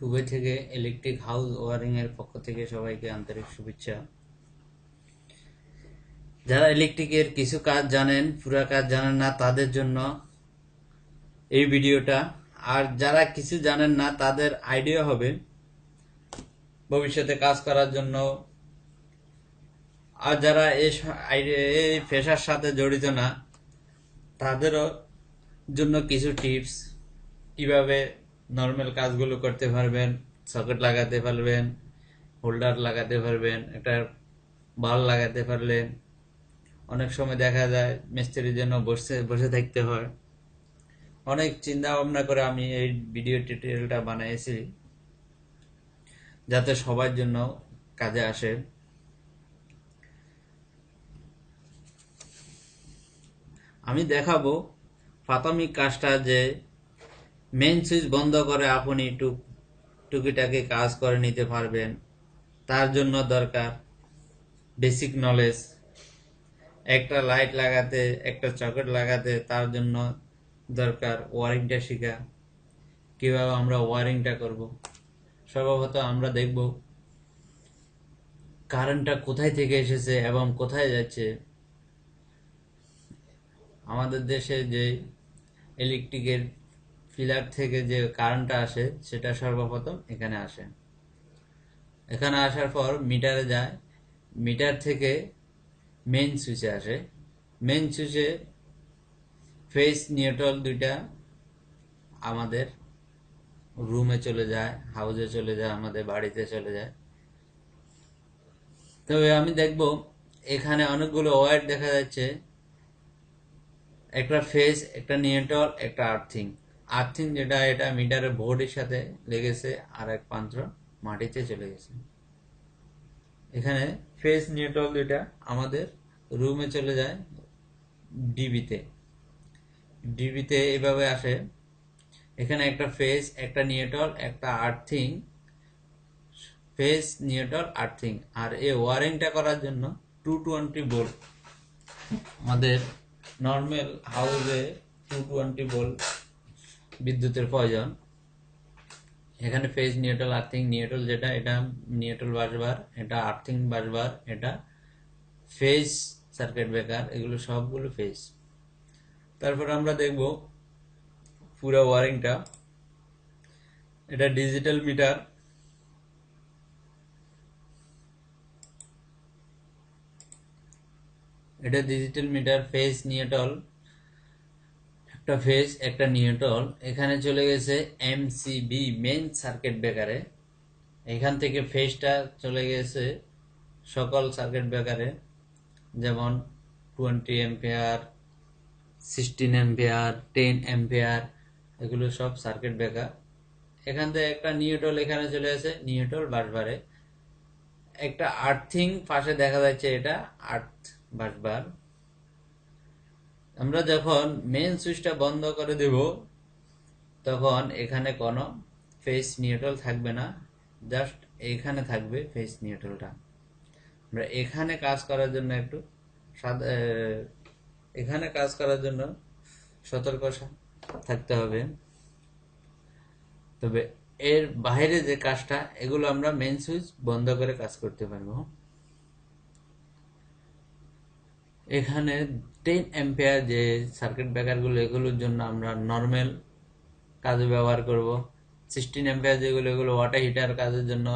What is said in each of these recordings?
Dubai থেকে electric house wiring এর পক্ষ থেকে সবাইকে আন্তরিক শুভেচ্ছা। যারা ইলেকট্রিকের কিছু কাজ জানেন, পুরা কাজ জানেন না, তাদের জন্য এই ভিডিওটা। আর যারা কিছু জানেন না, তাদের আইডিয়া হবে ভবিষ্যতে কাজ করার জন্য। আর যারা এই পেশার সাথে জড়িত না, তাদেরও জন্য কিছু টিপস কীভাবে নর্মাল কাজগুলো করতে পারবেন সকেট লাগাতে পারবেন হোল্ডার লাগাতে পারবেন, একটা বাল লাগাতে পারলেন। অনেক সময় দেখা যায় মিস্ত্রির জন্য বসে বসে থাকতে হয়। অনেক চিন্তা ভাবনা করে আমি এই ভিডিও টিউটোরিয়ালটা বানিয়েছি যাতে সবার জন্য কাজে আসে। আমি দেখাবো প্রাথমিক কাজটা যে মেন সুইচ বন্ধ করে আপনি টুক, টুকিটাকি কাজ করে নিতে পারবেন। তার জন্য দরকার বেসিক নলেজ একটা লাইট লাগাতে, একটা চকেট লাগাতে তার জন্য দরকার ওয়ারিংটা শেখা। কীভাবে আমরা ওয়ারিংটা করব? সর্বপ্রথম আমরা দেখব কারেন্টটা কোথায় থেকে এসেছে এবং কোথায় যাচ্ছে। আমাদের দেশে যে ইলেকট্রিকের ফিলার থেকে যে কারেন্টটা আসে, সেটা সর্বপ্রথম এখানে আসে। এখানে আসার পর মিটারে যায়। মিটার থেকে মেইন সুইচে আসে। মেইন সুইচে ফেস নিউট্রাল দুইটা আমাদের রুমে চলে যায় হাউসে চলে যায়, আমাদের বাড়িতে চলে যায়। তবে আমি দেখব, এখানে অনেকগুলো ওয়ার দেখা যাচ্ছে। একটা ফেস একটা নিউট্রাল একটা আর্থিং আর্থিং যেটা, এটা মিটারের বোর্ডের সাথে লেগেছে আর এক প্রান্ত মাটিতে চলে গেছে। এখানে ফেস নিউট্রাল দুইটা আমাদের রুমে চলে যায় ডিবিতে। ডিবিতে এভাবে আসে। এখানে একটা ফেস, একটা নিউট্রাল, একটা আর্থিং। Phase, neutral, earthing. আর এই ওয়ারিংটা করার জন্য টু টোয়েন্টি ভোল্ট আমাদের নর্মাল হাউসে টু টোয়েন্টি ভোল্ট বিদ্যুতের প্রয়োজন। এখানে ফেজ নিউট্রাল আর্থিং নিউট্রাল যেটা, এটা নিউট্রাল বাসবার, এটা আর্থিং বাসবার, এটা ফেজ সার্কিট ব্রেকার এগুলো সবগুলো ফেজ তারপর আমরা দেখব পুরো ওয়ারিংটা এটা ডিজিটাল মিটার এটা ডিজিটাল মিটার ফেজ নিউট্রাল একটা ফেজ একটা নিউট্রাল এখানে চলে গেছে এমসিবি মেন সার্কিট ব্রেকারে এখান থেকে ফেজটা চলে গেছে সকল সার্কিট ব্রেকারে যেমন twenty ampere sixteen ampere ten ampere এগুলো সব সার্কিট ব্রেকার এখান থেকে একটা নিউট্রাল এখানে চলে আসে নিউট্রাল বাসবারে একটা আর্থিং পাশে দেখা যাচ্ছে এটা আর্থ বাসবার। আমরা যখন মেন সুইচটা বন্ধ করে দেব, তখন এখানে কোনো ফেস নিউট্রাল থাকবে না জাস্ট এখানে থাকবে ফেস নিউট্রালটা আমরা এখানে কাজ করার জন্য একটু এখানে কাজ করার জন্য সতর্ক থাকতে হবে। তবে এর বাইরে যে কাজটা, এগুলো আমরা মেন সুইচ বন্ধ করে কাজ করতে পারব। এখানে টেন এম্পিয়ার যে সার্কিট ব্রেকারগুলো এগুলোর জন্য আমরা নর্মাল কাজে ব্যবহার করব। সিক্সটিন এম্পিয়ার যেগুলো, এগুলো ওয়াটার হিটার কাজের জন্য,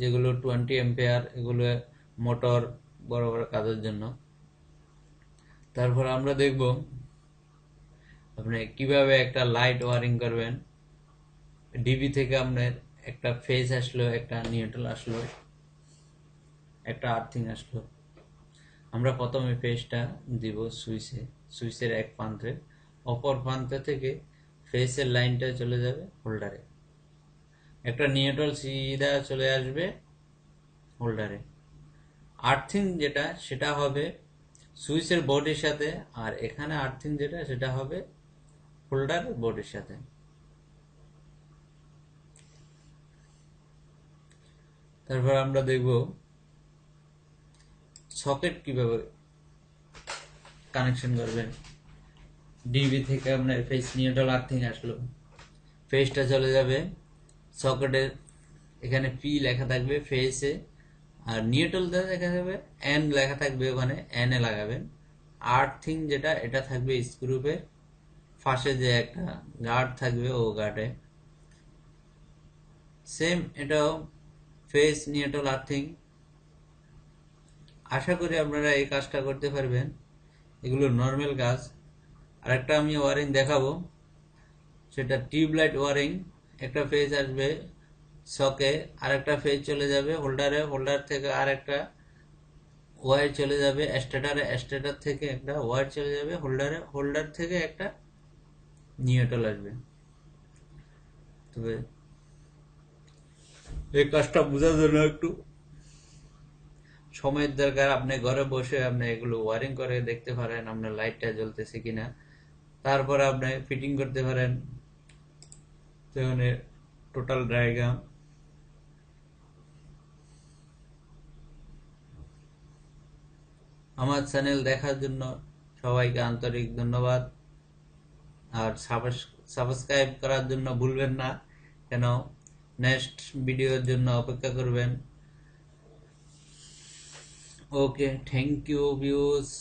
যেগুলো টোয়েন্টি এম্পিয়ার এগুলো মোটর বড় বড় কাজের জন্য। তারপর আমরা দেখব আপনি কীভাবে একটা লাইট ওয়ারিং করবেন। ডিবি থেকে আপনার একটা ফেজ আসলো, একটা নিউট্রাল আসলো, একটা আর্থিং আসলো। আমরা প্রথমে ফেসটা দিব সুইচে। সুইচের এক প্রান্তে। অপর প্রান্ত থেকে ফেসের লাইনটা চলে যাবে হোল্ডারে একটা নিউট্রাল সিধা চলে আসবে হোল্ডারে আর্থিং যেটা, সেটা হবে সুইচের বোর্ডের সাথে, আর এখানে আর্থিং যেটা, সেটা হবে হোল্ডার বোর্ডের সাথে। তারপর আমরা দেখব সকেট কীভাবে কানেকশন করবেন? ডিবি থেকে আপনার ফেস নিউট্রাল আর্থিং আসলো। ফেসটা চলে যাবে। সকেটের এখানে পি লেখা থাকবে ফেসে আর নিউট্রাল দেখা যাবে এন লেখা থাকবে ওখানে এন এ লাগাবেন। আর্থিং যেটা, এটা থাকবে স্ক্রুপে ফাঁসে যে একটা গার্ড থাকবে, ও গার্ডে সেম এটাও ফেস নিউট্রাল আর্থিং আশা করি আপনারা এই কাজটা করতে পারবেন। এগুলো নর্মাল কাজ। আরেকটা আমি ওয়ারিং দেখাবো। সেটা টিউবলাইট ওয়ারিং একটা ফেজ আসবে সকে আরেকটা ফেজ চলে যাবে হোল্ডারে হোল্ডার থেকে আরেকটা ওয়ার চলে যাবে স্টেটারে স্টেটার থেকে একটা ওয়ার চলে যাবে হোল্ডারে হোল্ডার থেকে একটা নিউট্রাল আসবে। তবে এই কাজটা বোঝার জন্য একটু সময়ের দরকার, আপনি ঘরে বসে আপনি এগুলো ওয়ারিং করে দেখতে পারেন, আপনার লাইটটা জ্বলতেছে কিনা। তারপর আপনি ফিটিং করতে পারেন। সেখানে টোটাল ডায়াগ্রাম আমার চ্যানেল দেখার জন্য সবাইকে আন্তরিক ধন্যবাদ। আর সাবস্ক্রাইব করার জন্য ভুলবেন না। কেন? নেক্সট ভিডিওর জন্য অপেক্ষা করবেন। Okay thank you views